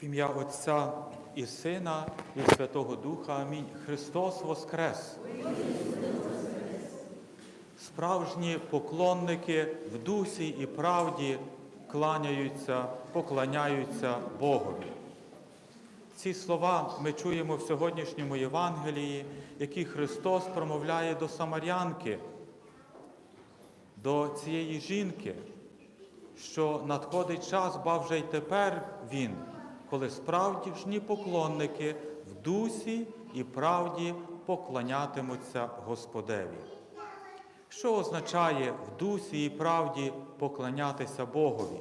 В ім'я Отця і Сина, і Святого Духа. Амінь. Христос Воскрес! Справжні поклонники в дусі і правді кланяються, поклоняються Богові. Ці слова ми чуємо в сьогоднішньому Євангелії, які Христос промовляє до Самарянки, до цієї жінки, що надходить час, ба вже й тепер Він, коли справдішні поклонники в дусі і правді поклонятимуться Господеві. Що означає в дусі і правді поклонятися Богові?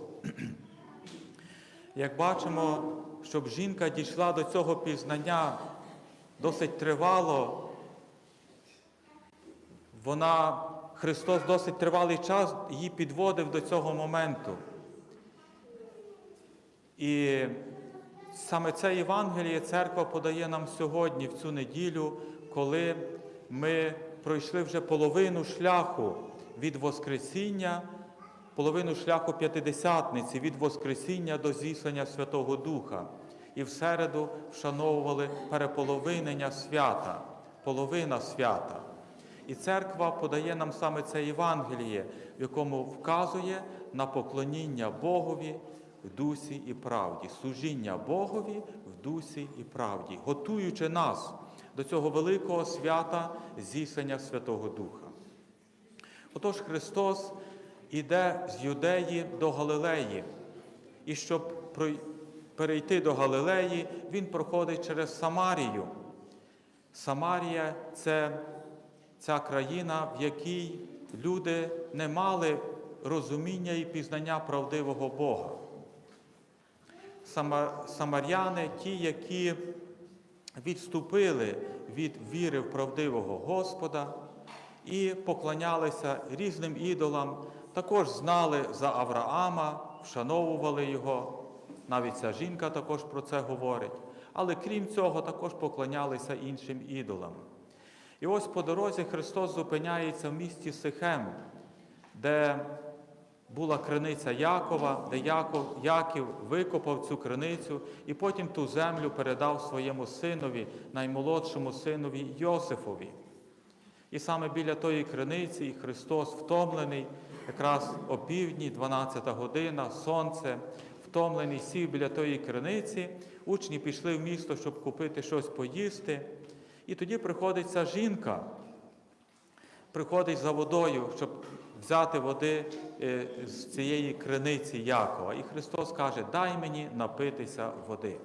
Як бачимо, щоб жінка дійшла до цього пізнання досить тривало, вона, Христос досить тривалий час її підводив до цього моменту. І саме це Євангеліє церква подає нам сьогодні, в цю неділю, коли ми пройшли вже половину шляху від Воскресіння, половину шляху п'ятидесятниці, від Воскресіння до зіслання Святого Духа. І в середу вшановували переполовинення свята, половина свята. І церква подає нам саме це Євангеліє, в якому вказує на поклоніння Богові в дусі і правді, служіння Богові в дусі і правді, готуючи нас до цього великого свята зіслання Святого Духа. Отож Христос іде з Юдеї до Галилеї, і щоб перейти до Галилеї, Він проходить через Самарію. Самарія це ця країна, в якій люди не мали розуміння і пізнання правдивого Бога. Самаряни ті, які відступили від віри в правдивого Господа і поклонялися різним ідолам, також знали за Авраама, вшановували його. Навіть ця жінка також про це говорить. Але крім цього, також поклонялися іншим ідолам. І ось по дорозі Христос зупиняється в місті Сихем, де була криниця Якова, де Яков, Яків викопав цю криницю і потім ту землю передав своєму синові, наймолодшому синові Йосифові. І саме біля тої криниці Христос втомлений, якраз о півдні, 12 година, сонце, втомлений, сів біля тої криниці, учні пішли в місто, щоб купити щось поїсти. І тоді приходить ця жінка, приходить за водою, щоб взяти води з цієї криниці Якова. І Христос каже, дай мені напитися води.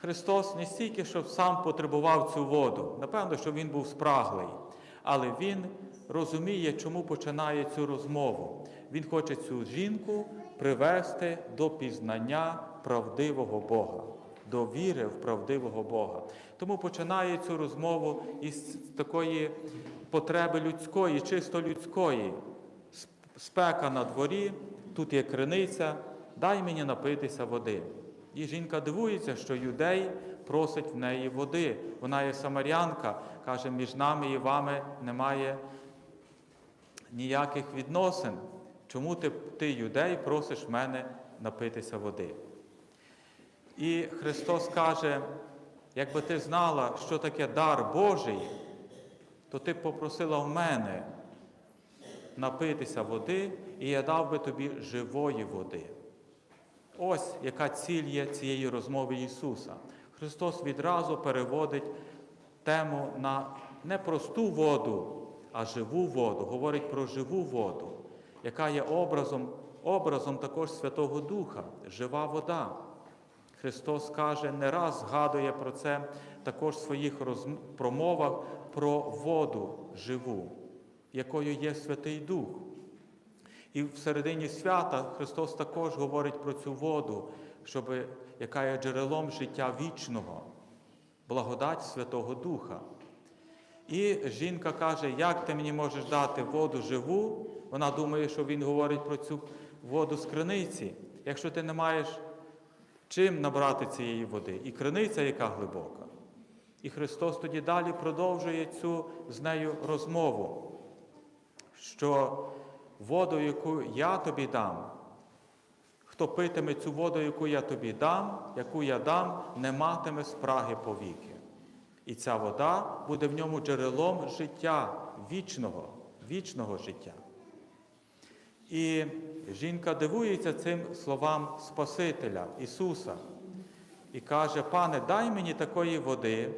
Христос не стільки, щоб сам потребував цю воду, напевно, що Він був спраглий, але Він розуміє, чому починає цю розмову. Він хоче цю жінку привести до пізнання правдивого Бога, до віри в правдивого Бога. Тому починає цю розмову із такої потреби людської, чисто людської. Спека на дворі, тут є криниця, дай мені напитися води. І жінка дивується, що юдей просить в неї води. Вона є самарянка, каже, між нами і вами немає ніяких відносин. Чому ти, ти юдей, просиш мене напитися води? І Христос каже, якби ти знала, що таке дар Божий, то ти б попросила в мене напитися води, і я дав би тобі живої води. Ось яка ціль є цієї розмови Ісуса. Христос відразу переводить тему на не просту воду, а живу воду, говорить про живу воду, яка є образом, образом також Святого Духа, жива вода. Христос каже, не раз згадує про це також в своїх промовах про воду живу, якою є Святий Дух. І в середині свята Христос також говорить про цю воду, щоб, яка є джерелом життя вічного, благодать Святого Духа. І жінка каже, як ти мені можеш дати воду живу? Вона думає, що Він говорить про цю воду з криниці. Якщо ти не маєш чим набрати цієї води, і криниця, яка глибока. І Христос тоді далі продовжує цю з нею розмову, що воду, яку я тобі дам, Хто питиме цю воду, яку я тобі дам, яку я дам, не матиме спраги повіки. І ця вода буде в ньому джерелом життя вічного, вічного життя. І жінка дивується цим словам Спасителя Ісуса і каже: Пане, дай мені такої води,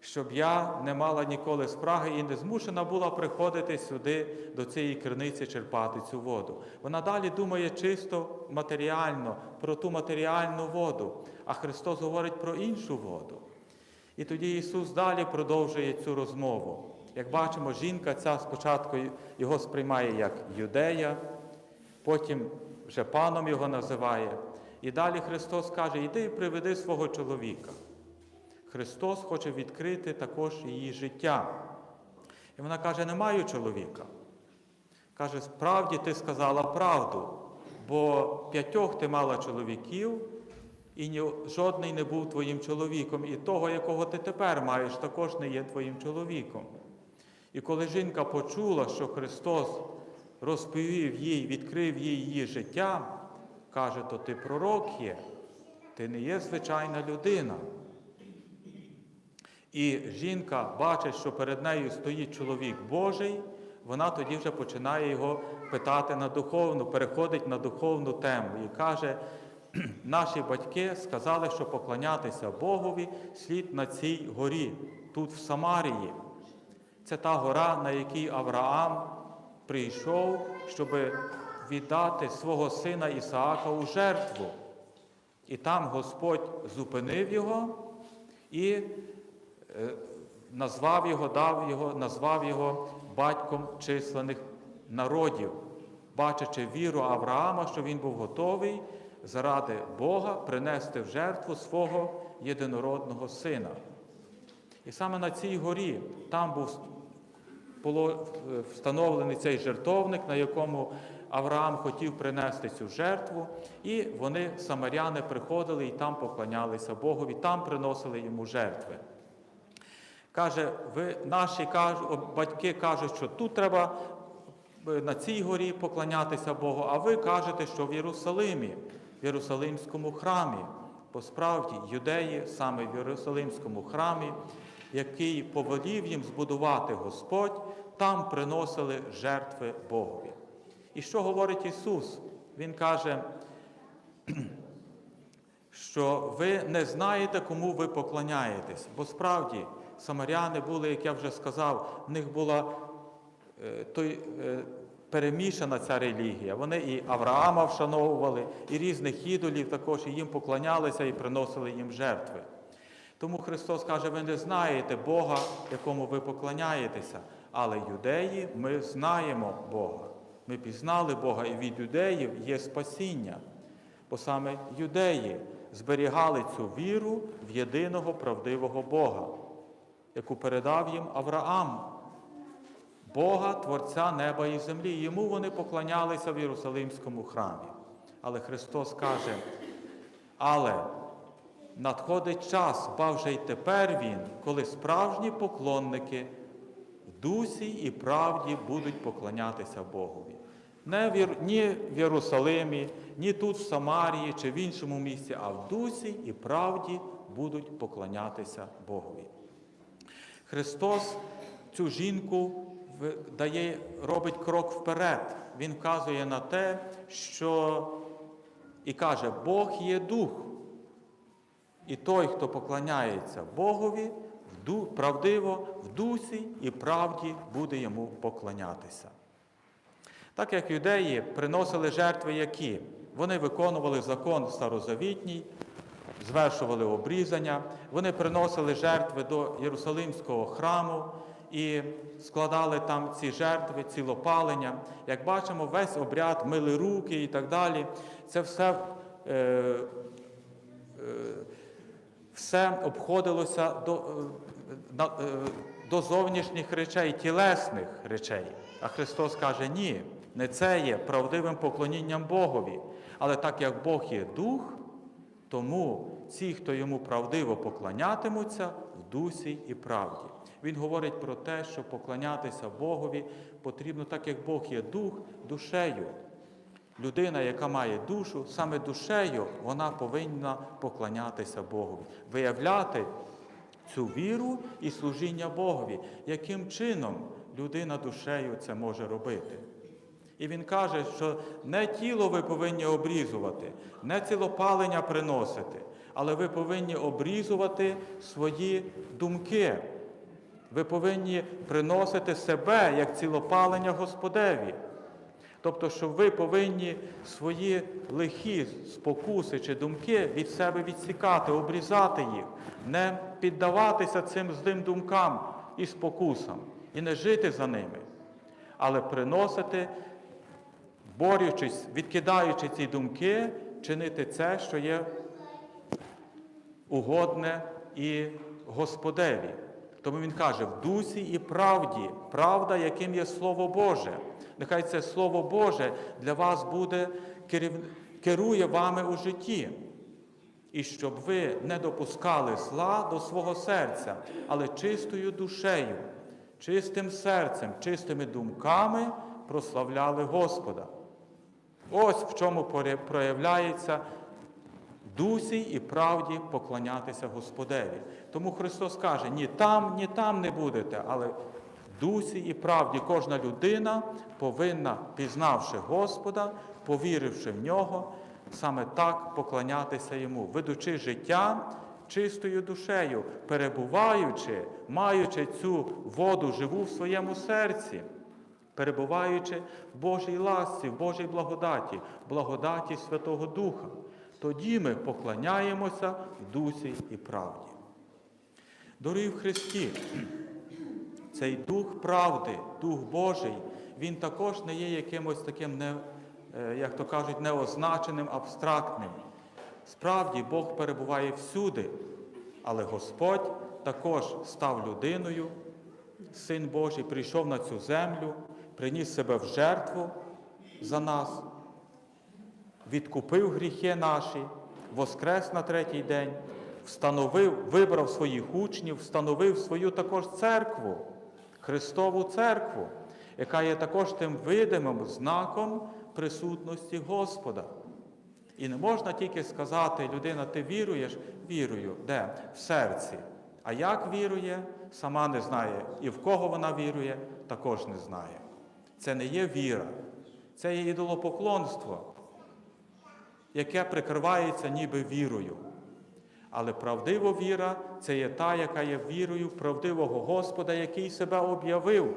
щоб я не мала ніколи спраги і не змушена була приходити сюди до цієї криниці черпати цю воду. Вона далі думає чисто матеріально про ту матеріальну воду, а Христос говорить про іншу воду. І тоді Ісус далі продовжує цю розмову. Як бачимо, жінка ця спочатку його сприймає як юдея, потім вже паном його називає. І далі Христос каже: Іди і приведи свого чоловіка. Христос хоче відкрити також її життя. І вона каже: Не маю чоловіка. Каже, справді ти сказала правду, бо п'ятьох ти мала чоловіків, і жодний не був твоїм чоловіком, і того, якого ти тепер маєш, також не є твоїм чоловіком. І коли жінка почула, що Христос розповів їй, відкрив їй її життя, каже, то ти пророк є, ти не є звичайна людина. І жінка бачить, що перед нею стоїть чоловік Божий, вона тоді вже починає його питати на духовну, переходить на духовну тему і каже, наші батьки сказали, що поклонятися Богові слід на цій горі, тут в Самарії. Це та гора, на якій Авраам прийшов, щоб віддати свого сина Ісаака у жертву. І там Господь зупинив його і назвав його, дав його, назвав його батьком численних народів, бачачи віру Авраама, що він був готовий заради Бога принести в жертву свого єдинородного сина. І саме на цій горі там був встановлений цей жертовник, на якому Авраам хотів принести цю жертву, і вони, самаряни, приходили і там поклонялися Богові, там приносили йому жертви. Каже, ви наші батьки кажуть, що тут треба на цій горі поклонятися Богу, а ви кажете, що в Єрусалимі, в Єрусалимському храмі, бо справді юдеї саме в Єрусалимському храмі, який повелів їм збудувати Господь, там приносили жертви Богові. І що говорить Ісус? Він каже, що ви не знаєте, кому ви поклоняєтесь, бо справді самаряни були, як я вже сказав, в них була е, той, е, перемішана ця релігія. Вони і Авраама вшановували, і різних ідолів також, і їм поклонялися і приносили їм жертви. Тому Христос каже, ви не знаєте Бога, якому ви поклоняєтеся, але юдеї ми знаємо Бога. Ми пізнали Бога, і від юдеїв є спасіння. Бо саме юдеї зберігали цю віру в єдиного правдивого Бога, яку передав їм Авраам, Бога, Творця неба і землі. Йому вони поклонялися в Єрусалимському храмі. Але Христос каже, але надходить час, ба вже й тепер Він, коли справжні поклонники в дусі і правді будуть поклонятися Богові. Не в, ні в Єрусалимі, ні тут, в Самарії чи в іншому місці, а в дусі і правді будуть поклонятися Богові. Христос цю жінку дає, робить крок вперед. Він вказує на те, що і каже, Бог є дух. І той, хто поклоняється Богові, правдиво в дусі і правді буде йому поклонятися. Так як юдеї приносили жертви, які вони виконували закон старозавітній, звершували обрізання, вони приносили жертви до Єрусалимського храму і складали там ці жертви, цілопалення. Як бачимо, весь обряд, мили руки і так далі. Це все е, е, все обходилося до, е, до зовнішніх речей, тілесних речей. А Христос каже, ні, не це є правдивим поклонінням Богові. Але так як Бог є дух, тому ті, хто йому правдиво поклонятимуться, в дусі і правді. Він говорить про те, що поклонятися Богові потрібно так, як Бог є дух, душею. людина, яка має душу, саме душею вона повинна поклонятися Богові, виявляти цю віру і служіння Богові. Яким чином людина душею це може робити? І він каже, що не тіло ви повинні обрізувати, не цілопалення приносити, але ви повинні обрізувати свої думки. Ви повинні приносити себе як цілопалення Господеві. Тобто, що ви повинні свої лихі спокуси чи думки від себе відсікати, обрізати їх, не піддаватися цим злим думкам і спокусам, і не жити за ними, але приносити, борючись, відкидаючи ці думки, чинити це, що є угодне і Господеві. Тому він каже, в дусі і правді, правда, яким є Слово Боже. Нехай це Слово Боже для вас буде, керує вами у житті. І щоб ви не допускали зла до свого серця, але чистою душею, чистим серцем, чистими думками прославляли Господа. Ось в чому проявляється дусі і правді поклонятися Господеві. Тому Христос каже, ні там, ні там не будете, але дусі і правді кожна людина повинна, пізнавши Господа, повіривши в нього, саме так поклонятися йому, ведучи життя чистою душею, перебуваючи, маючи цю воду живу в своєму серці перебуваючи в Божій ласці, в Божій благодаті, в благодаті Святого Духа. Тоді ми поклоняємося в дусі і правді. Дорогі в Христі, цей дух правди, дух Божий, він також не є якимось таким, не, е, як то кажуть, неозначеним, абстрактним. Справді Бог перебуває всюди, але Господь також став людиною, Син Божий прийшов на цю землю, приніс себе в жертву за нас, відкупив гріхи наші, воскрес на третій день, встановив, вибрав своїх учнів, встановив свою також церкву, Христову церкву, яка є також тим видимим знаком присутності Господа. І не можна тільки сказати, людина, ти віруєш? Вірую. Де? В серці. А як вірує, сама не знає. І в кого вона вірує, також не знає. Це не є віра, це є ідолопоклонство, яке прикривається ніби вірою. Але правдива віра це є та, яка є вірою в правдивого Господа, який себе об'явив,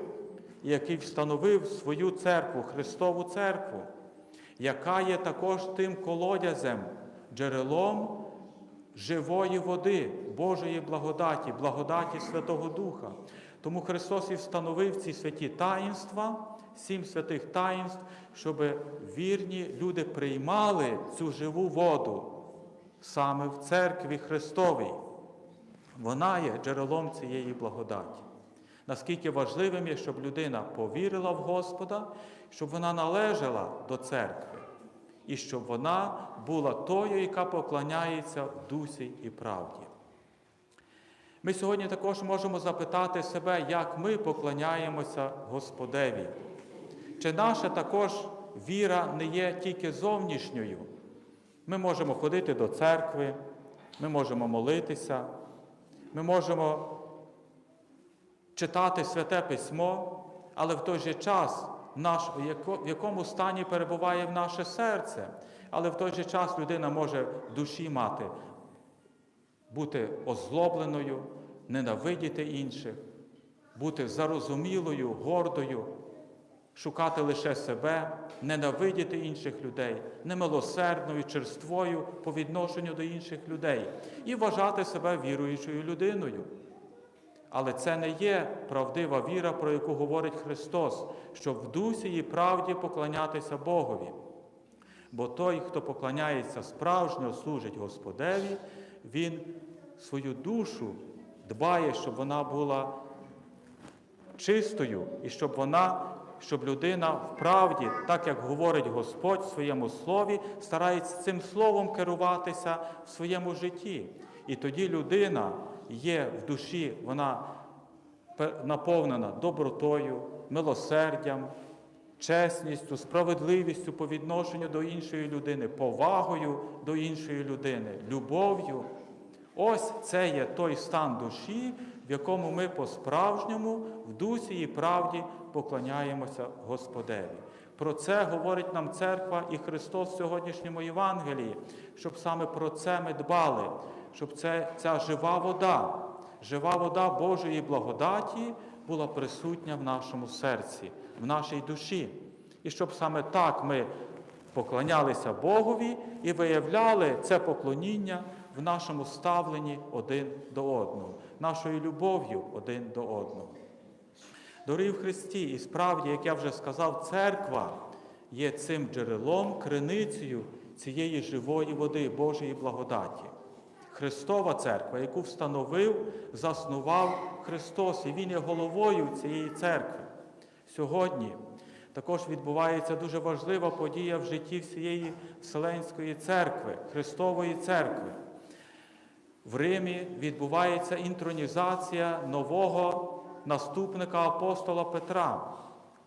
який встановив свою церкву, Христову церкву, яка є також тим колодязем, джерелом живої води, Божої благодаті, благодаті Святого Духа. Тому Христос і встановив ці святі таїнства, сім святих таїнств, щоб вірні люди приймали цю живу воду саме в церкві Христовій. Вона є джерелом цієї благодаті. Наскільки важливим є, щоб людина повірила в Господа, щоб вона належала до церкви, і щоб вона була тою, яка поклоняється дусі і правді. Ми сьогодні також можемо запитати себе, як ми поклоняємося Господеві. Чи наша також віра не є тільки зовнішньою? Ми можемо ходити до церкви, ми можемо молитися, ми можемо читати святе письмо, але в той же час наш, в якому стані перебуває наше серце, але в той же час людина може в душі мати, бути озлобленою, ненавидіти інших, бути зарозумілою, гордою, шукати лише себе, ненавидіти інших людей, немилосердною, черствою по відношенню до інших людей і вважати себе віруючою людиною. Але це не є правдива віра, про яку говорить Христос, щоб в дусі і правді поклонятися Богові. Бо той, хто поклоняється справжньо, служить Господеві, він свою душу дбає, щоб вона була чистою і щоб вона, щоб людина в правді, так як говорить Господь в своєму слові, старається цим словом керуватися в своєму житті. І тоді людина є в душі, вона наповнена добротою, милосердям, чесністю, справедливістю по відношенню до іншої людини, повагою до іншої людини, любов'ю. Ось це є той стан душі, в якому ми по-справжньому в дусі і правді поклоняємося Господеві. Про це говорить нам церква і Христос в сьогоднішньому Євангелії, щоб саме про це ми дбали, щоб це, ця жива вода, жива вода Божої благодаті була присутня в нашому серці, в нашій душі. І щоб саме так ми поклонялися Богові і виявляли це поклоніння в нашому ставленні один до одного, нашою любов'ю один до одного. Дорогі в Христі, і справді, як я вже сказав, церква є цим джерелом, криницею цієї живої води Божої благодаті. Христова церква, яку встановив, заснував Христос, і Він є головою цієї церкви. Сьогодні також відбувається дуже важлива подія в житті всієї Вселенської церкви, Христової церкви. В Римі відбувається інтронізація нового наступника апостола Петра,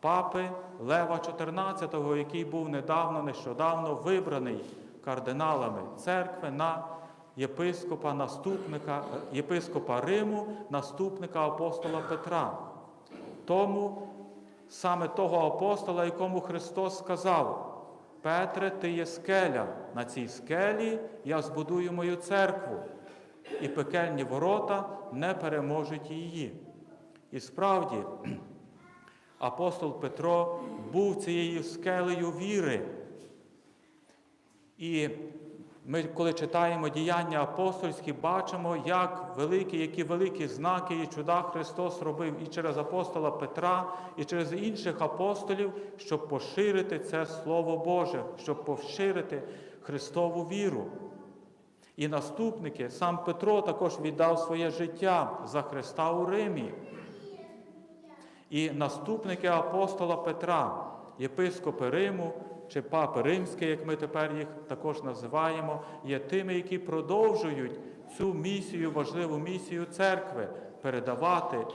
папи Лева XIV, який був недавно, нещодавно вибраний кардиналами церкви на єпископа, наступника, єпископа Риму, наступника апостола Петра. Тому саме того апостола, якому Христос сказав, Петре, ти є скеля, на цій скелі я збудую мою церкву, і пекельні ворота не переможуть її. І справді, апостол Петро був цією скелею віри. І ми, коли читаємо діяння апостольські, бачимо, як великі, які великі знаки і чуда Христос робив і через апостола Петра, і через інших апостолів, щоб поширити це Слово Боже, щоб поширити Христову віру. І наступники, сам Петро також віддав своє життя за Христа у Римі. І наступники апостола Петра, єпископи Риму чи папи римські, як ми тепер їх також називаємо, є тими, які продовжують цю місію, важливу місію церкви, передавати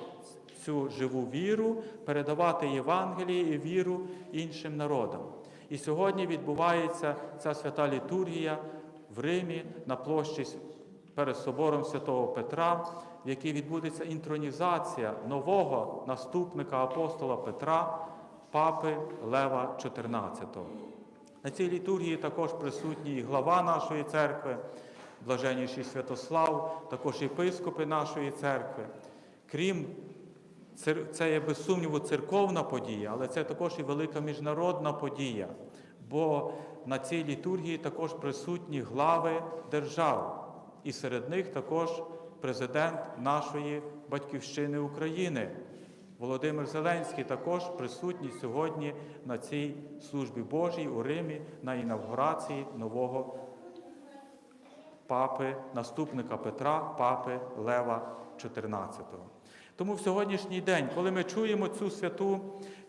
цю живу віру, передавати Євангеліє і віру іншим народам. І сьогодні відбувається ця свята літургія в Римі на площі перед собором святого Петра, в якій відбудеться інтронізація нового наступника апостола Петра, папи Лева XIV. На цій літургії також присутній і глава нашої церкви, блаженніший Святослав, також єпископи нашої церкви. Крім це є без сумніву церковна подія, але це також і велика міжнародна подія, бо на цій літургії також присутні глави держав, і серед них також президент нашої батьківщини України. Володимир Зеленський також присутній сьогодні на цій службі Божій у Римі на інавгурації нового папи, наступника Петра, папи Лева XIV. Тому в сьогоднішній день, коли ми чуємо цю святу,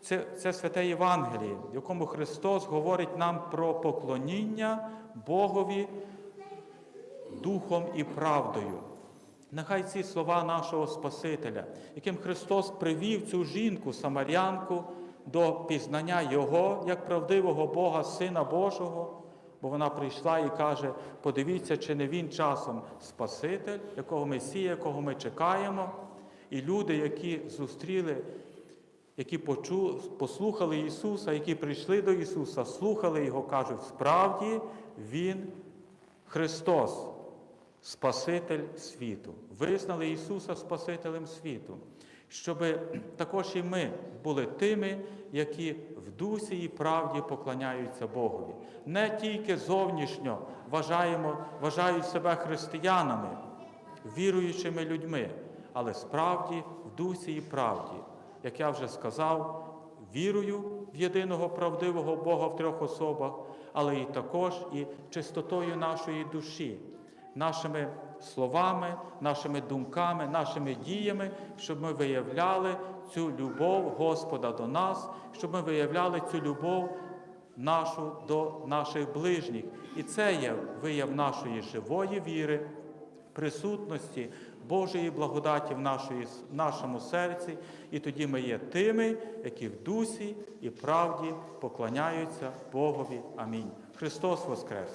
це, це святе Євангеліє, в якому Христос говорить нам про поклоніння Богові духом і правдою. Нехай ці слова нашого Спасителя, яким Христос привів цю жінку, самарянку, до пізнання Його як правдивого Бога, Сина Божого, бо вона прийшла і каже: подивіться, чи не він часом Спаситель, якого Месія, якого ми чекаємо. І люди, які зустріли, які почули, послухали Ісуса, які прийшли до Ісуса, слухали Його, кажуть, справді Він Христос. Спаситель світу, визнали Ісуса Спасителем світу, щоб також і ми були тими, які в дусі і правді поклоняються Богові. Не тільки зовнішньо вважаємо, вважають себе християнами, віруючими людьми, але справді в дусі і правді, як я вже сказав, вірою в єдиного правдивого Бога в трьох особах, але і також і чистотою нашої душі нашими словами, нашими думками, нашими діями, щоб ми виявляли цю любов Господа до нас, щоб ми виявляли цю любов нашу до наших ближніх. І це є вияв нашої живої віри, присутності Божої благодаті в нашої, нашому серці, і тоді ми є тими, які в дусі і правді поклоняються Богові. Амінь. Христос Воскрес!